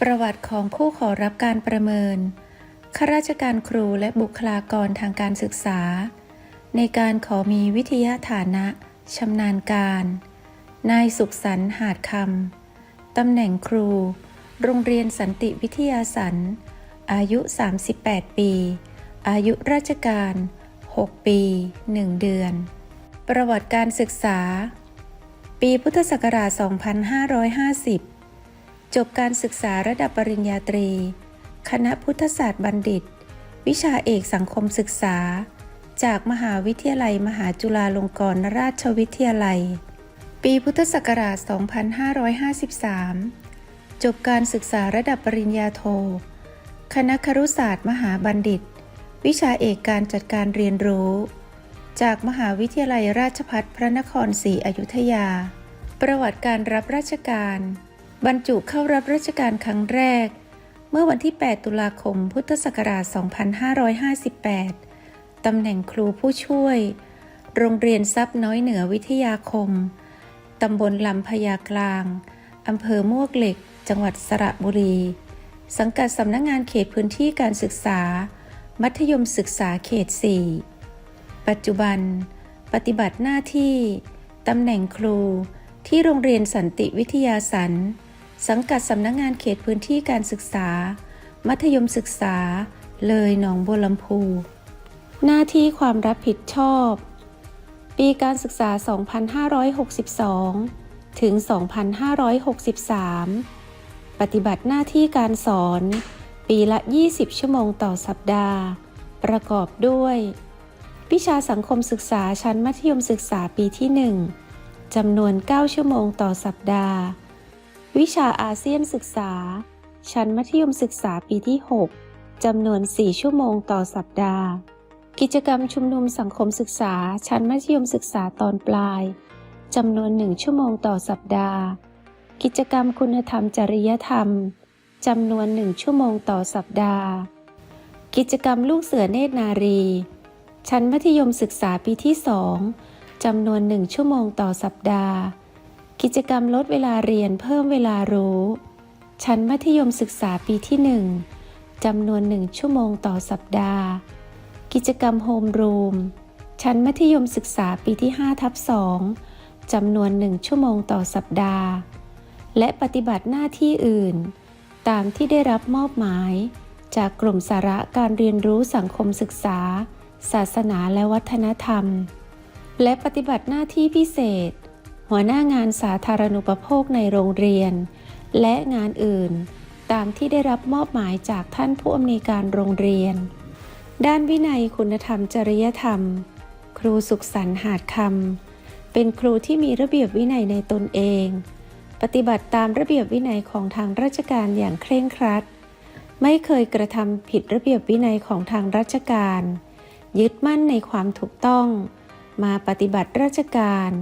ประวัติของผู้ขอรับการประเมิน ข้าราชการครูและบุคลากรทางการศึกษา ในการขอมีวิทยาฐานะชำนาญการ นายสุขสันต์หาดคำ ตำแหน่งครู โรงเรียนสันติวิทยาสันอายุ 38 ปี อายุราชการ 6 ปี 1 เดือน ประวัติการศึกษา ปีพุทธศักราช 2550 จบการศึกษาระดับปริญญาตรี คณะพุทธศาสตร์บัณฑิต วิชาเอกสังคมศึกษา จากมหาวิทยาลัยมหาจุฬาลงกรณราชวิทยาลัย ปีพุทธศักราช 2553 จบการศึกษาระดับปริญญาโท คณะครุศาสตร์มหาบัณฑิต วิชาเอกการจัดการเรียนรู้ จากมหาวิทยาลัยราชภัฏพระนครศรีอยุธยา ประวัติการรับราชการ บรรจุเข้ารับราชการครั้งแรก เมื่อวันที่ 8 ตุลาคม พุทธศักราช 2558 ตำแหน่งครูผู้ช่วย โรงเรียนทรัพย์น้อยเหนือวิทยาคม ตำบลลำพญากลาง อำเภอมวกเหล็ก จังหวัดสระบุรี สังกัดสำนักงงานเขตพื้นที่การศึกษา มัธยมศึกษาเขต 4 ปัจจุบัน ปฏิบัติหน้าที่ ตำแหน่งครูที่โรงเรียนสันติวิทยาสัน สังกัดสำนักงงานเขตพื้นที่การศึกษา มัธยมศึกษา เลยหนองบัวลำพู หน้าที่ความรับผิดชอบ ปีการศึกษา 2562 ถึง 2563 ปฏิบัติหน้าที่การสอน ปีละ 20 ชั่วโมงต่อสัปดาห์ ประกอบด้วย วิชาสังคมศึกษาชั้นมัธยมศึกษาปีที่ 1จำนวน 9 ชั่วโมงต่อสัปดาห์ วิชาอาเซียนศึกษา ชั้นมัธยมศึกษาปีที่ 6 จำนวน 4 ชั่วโมงต่อสัปดาห์ กิจกรรมชุมนุมสังคมศึกษา ชั้นมัธยมศึกษาตอนปลาย จำนวน 1 ชั่วโมงต่อสัปดาห์ กิจกรรมคุณธรรมจริยธรรม จำนวน 1 ชั่วโมงต่อสัปดาห์ กิจกรรมลูกเสือเนตรนารี ชั้นมัธยมศึกษาปีที่ 2 จำนวน 1 ชั่วโมงต่อสัปดาห์ กิจกรรมลดเวลาเรียนเพิ่มเวลารู้ ชั้นมัธยมศึกษาปีที่ 1จำนวน 1 ชั่วโมงต่อสัปดาห์ กิจกรรมโฮมรูม ชั้นมัธยมศึกษาปีที่5ทับ2จำนวน 1 ชั่วโมงต่อสัปดาห์ และปฏิบัติหน้าที่อื่น ตามที่ได้รับมอบหมาย จากกลุ่มสาระการเรียนรู้สังคมศึกษา ศาสนาและวัฒนธรรม และปฏิบัติหน้าที่พิเศษ หัวหน้างานสาธารณูปโภคในโรงเรียน และงานอื่น ตามที่ได้รับมอบหมายจากท่านผู้อำนวยการโรงเรียน ด้านวินัยคุณธรรมจริยธรรม ครูสุขสันต์หาดคำเป็นครูที่มีระเบียบวินัยในตนเอง ปฏิบัติตามระเบียบวินัยของทางราชการอย่างเคร่งครัด ไม่เคยกระทำผิดระเบียบวินัยของทางราชการ ยึดมั่นในความถูกต้อง มาปฏิบัติราชการ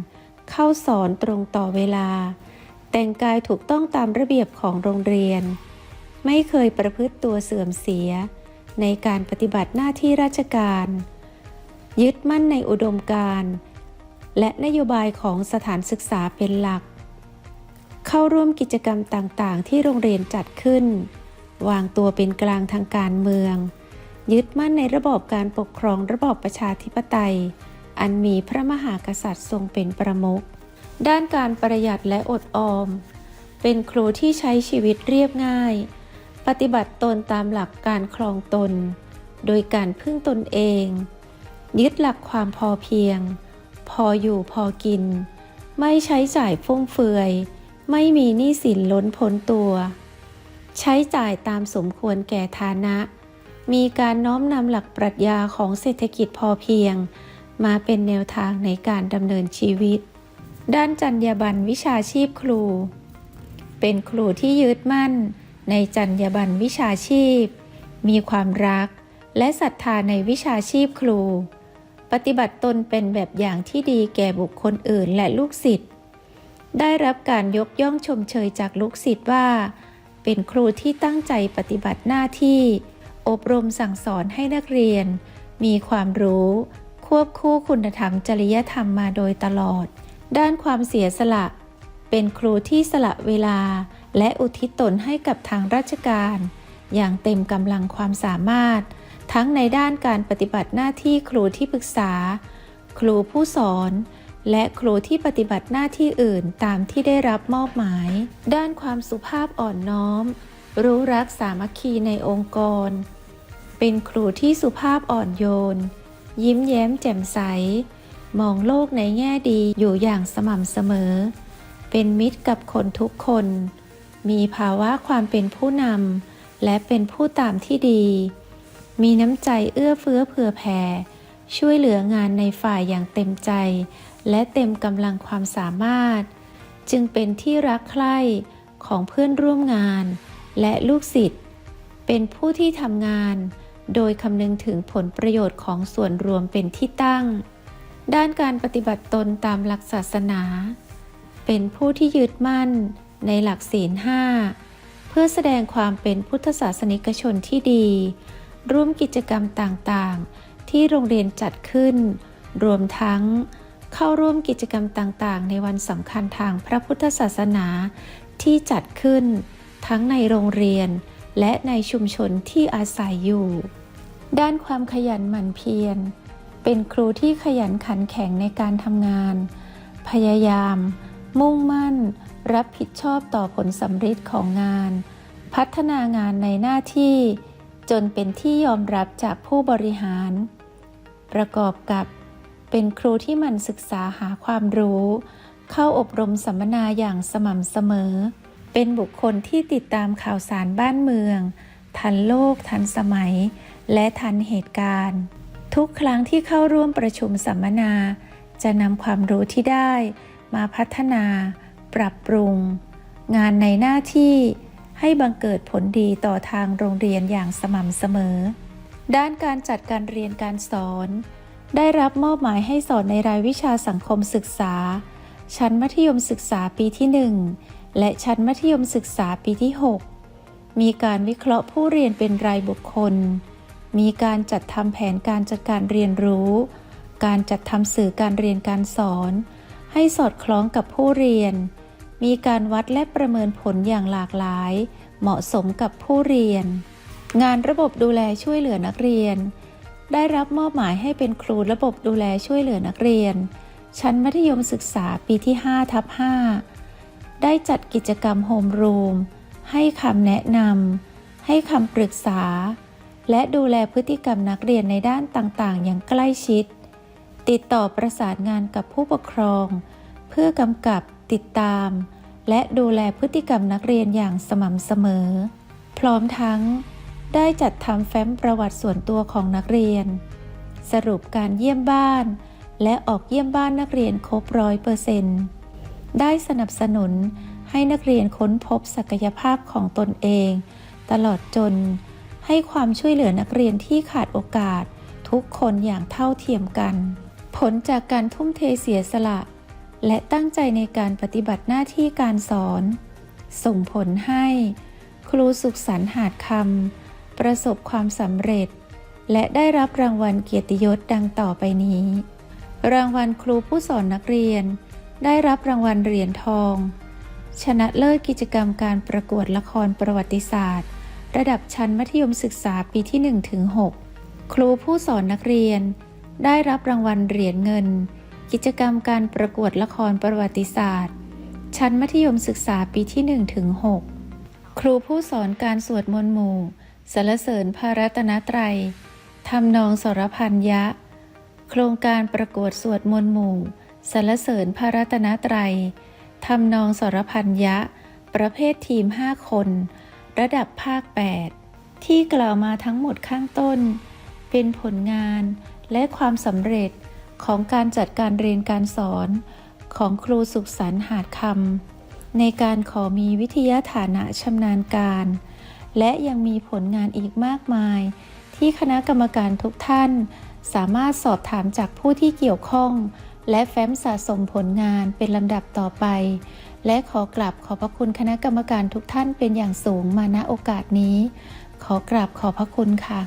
เข้าสอนตรงต่อเวลา แต่งกายถูกต้องตามระเบียบของโรงเรียน ไม่เคยประพฤติตัวเสื่อมเสีย ในการปฏิบัติหน้าที่ราชการ ยึดมั่นในอุดมการณ์และนโยบายของสถานศึกษาเป็นหลัก เข้าร่วมกิจกรรมต่างๆ ที่โรงเรียนจัดขึ้น วางตัวเป็นกลางทางการเมือง ยึดมั่นในระบอบการปกครองระบอบประชาธิปไตย อันมีพระมหากษัตริย์ทรงเป็นประมุขด้านการประหยัดและอดออม เป็นครูที่ใช้ชีวิตเรียบง่าย ปฏิบัติตนตามหลักการครองตน โดยการพึ่งตนเอง ยึดหลักความพอเพียง พออยู่พอกิน ไม่ใช้จ่ายฟุ่มเฟือย ไม่มีหนี้สินล้นพ้นตัว ใช้จ่ายตามสมควรแก่ฐานะ มีการน้อมนำหลักปรัชญาของเศรษฐกิจพอเพียง มาเป็นแนวทางในการดำเนินชีวิต ด้านจรรยาบรรณวิชาชีพครู เป็นครูที่ยึดมั่น ในจรรยาบรรณวิชาชีพ มีความรัก และศรัทธาในวิชาชีพครู ปฏิบัติตนเป็นแบบอย่างที่ดีแก่บุคคลอื่นและลูกศิษย์ได้รับการยกย่องชมเชยจากลูกศิษย์ว่า เป็นครูที่ตั้งใจปฏิบัติหน้าที่ อบรมสั่งสอนให้นักเรียน มีความรู้ ควบคู่คุณธรรมจริยธรรมมาโดยตลอด ด้านความเสียสละ เป็นครูที่สละเวลา และอุทิศตนให้กับทางราชการ อย่างเต็มกำลังความสามารถ ทั้งในด้านการปฏิบัติหน้าที่ครูที่ปรึกษา ครูผู้สอนและครูที่ปฏิบัติหน้าที่อื่นตามที่ได้รับมอบหมาย ด้านความสุภาพอ่อนน้อม รู้รักสามัคคีในองค์กร เป็นครูที่สุภาพอ่อนโยน ยิ้มแย้มแจ่มใส มองโลกในแง่ดีอยู่อย่างสม่ำเสมอ เป็นมิตรกับคนทุกคน มีภาวะความเป็นผู้นำและเป็นผู้ตามที่ดี มีน้ำใจเอื้อเฟื้อเผื่อแผ่ ช่วยเหลืองานในฝ่ายอย่างเต็มใจ และเต็มกำลังความสามารถ จึงเป็นที่รักใคร่ของเพื่อนร่วมงาน และลูกศิษย์ เป็นผู้ที่ทำงาน โดยคำนึงถึงผลประโยชน์ของส่วนรวมเป็นที่ตั้ง ด้านการปฏิบัติตนตามหลักศาสนา เป็นผู้ที่ยึดมั่นในหลักศีลห้าเพื่อแสดงความเป็นพุทธศาสนิกชนที่ดี ร่วมกิจกรรมต่างๆ ที่โรงเรียนจัดขึ้น รวมทั้งเข้าร่วมกิจกรรมต่างๆ ในวันสำคัญทางพระพุทธศาสนาที่จัดขึ้นทั้งในโรงเรียนและในชุมชนที่อาศัยอยู่ ด้านความขยันหมั่นเพียร เป็นครูที่ขยันขันแข็งในการทำงาน พยายาม มุ่งมั่น รับผิดชอบต่อผลสำเร็จของงาน พัฒนางานในหน้าที่ จนเป็นที่ยอมรับจากผู้บริหาร ประกอบกับ เป็นครูที่หมันศึกษาหาความรู้ เข้าอบรมสัมมนาอย่างสม่ำเสมอ เป็นบุคคลที่ติดตามข่าวสารบ้านเมือง ทันโลกทันสมัย และทันเหตุการณ์ ทุกครั้งที่เข้าร่วมประชุมสัมมนา จะนำความรู้ที่ได้ มาพัฒนา ปรับปรุง งานในหน้าที่ให้บังเกิดผลดีต่อทางโรงเรียนอย่างสม่ำเสมอ ด้านการจัดการเรียนการสอน ได้รับมอบหมายให้สอนในรายวิชาสังคมศึกษา ชั้นมัธยมศึกษาปีที่ 1 และชั้นมัธยมศึกษาปีที่ 6 มีการวิเคราะห์ผู้เรียนเป็นรายบุคคล มีการจัดทำแผนการจัดการเรียนรู้ การจัดทำสื่อการเรียนการสอน ให้สอดคล้องกับผู้เรียน มีการวัดและประเมินผลอย่างหลากหลาย เหมาะสมกับผู้เรียน งานระบบดูแลช่วยเหลือนักเรียน ได้รับมอบหมายให้เป็นครูระบบดูแลช่วยเหลือนักเรียน ชั้นมัธยมศึกษาปีที่5ทับ5ได้จัดกิจกรรมโฮมรูมให้คำแนะนำให้คำปรึกษา และดูแลพฤติกรรมนักเรียนในด้านต่างๆ อย่างใกล้ชิด ติดต่อประสานงานกับผู้ปกครอง เพื่อกำกับติดตาม และดูแลพฤติกรรมนักเรียนอย่างสม่ำเสมอ พร้อมทั้ง ได้จัดทำแฟ้มประวัติส่วนตัวของนักเรียน สรุปการเยี่ยมบ้าน และออกเยี่ยมบ้านนักเรียนครบร้อยเปอร์เซนต์ได้สนับสนุนให้นักเรียนค้นพบศักยภาพของตนเอง ตลอดจน ให้ความช่วยเหลือนักเรียนที่ขาดโอกาส ทุกคนอย่างเท่าเทียมกัน ผลจากการทุ่มเทเสียสละ และตั้งใจในการปฏิบัติหน้าที่การสอน ส่งผลให้ ครูสุขสันต์หาดคำประสบความสำเร็จ และได้รับรางวัลเกียรติยศดังต่อไปนี้ รางวัลครูผู้สอนนักเรียน ได้รับรางวัลเหรียญทอง ชนะเลิศกิจกรรมการประกวดละครประวัติศาสตร์ ระดับชั้นมัธยมศึกษาปีที่1ถึง6ครูผู้สอนนักเรียน ได้รับรางวัลเหรียญเงิน กิจกรรมการประกวดละครประวัติศาสตร์ ชั้นมัธยมศึกษาปีที่1ถึง6ครูผู้สอนการสวดมนต์หมู่สรรเสริญพระรัตนตรัยทำนองสรพันยะ โครงการประกวดสวดมนต์หมู่สรรเสริญพระรัตนตรัยทำนองสรพันยะ ประเภททีม 5 คน ระดับภาค 8 ที่กล่าวมาทั้งหมดข้างต้น เป็นผลงานและความสำเร็จของการจัดการเรียนการสอนของครูสุขสันต์หาดคำในการขอมีวิทยาฐานะชำนาญการ และยังมีผลงานอีกมากมาย ที่คณะกรรมการทุกท่าน สามารถสอบถามจากผู้ที่เกี่ยวข้อง และแฟ้มสะสมผลงานเป็นลำดับต่อไป และขอกราบขอบพระคุณคณะกรรมการทุกท่านเป็นอย่างสูงมาณโอกาสนี้ ขอกราบขอบพระคุณค่ะ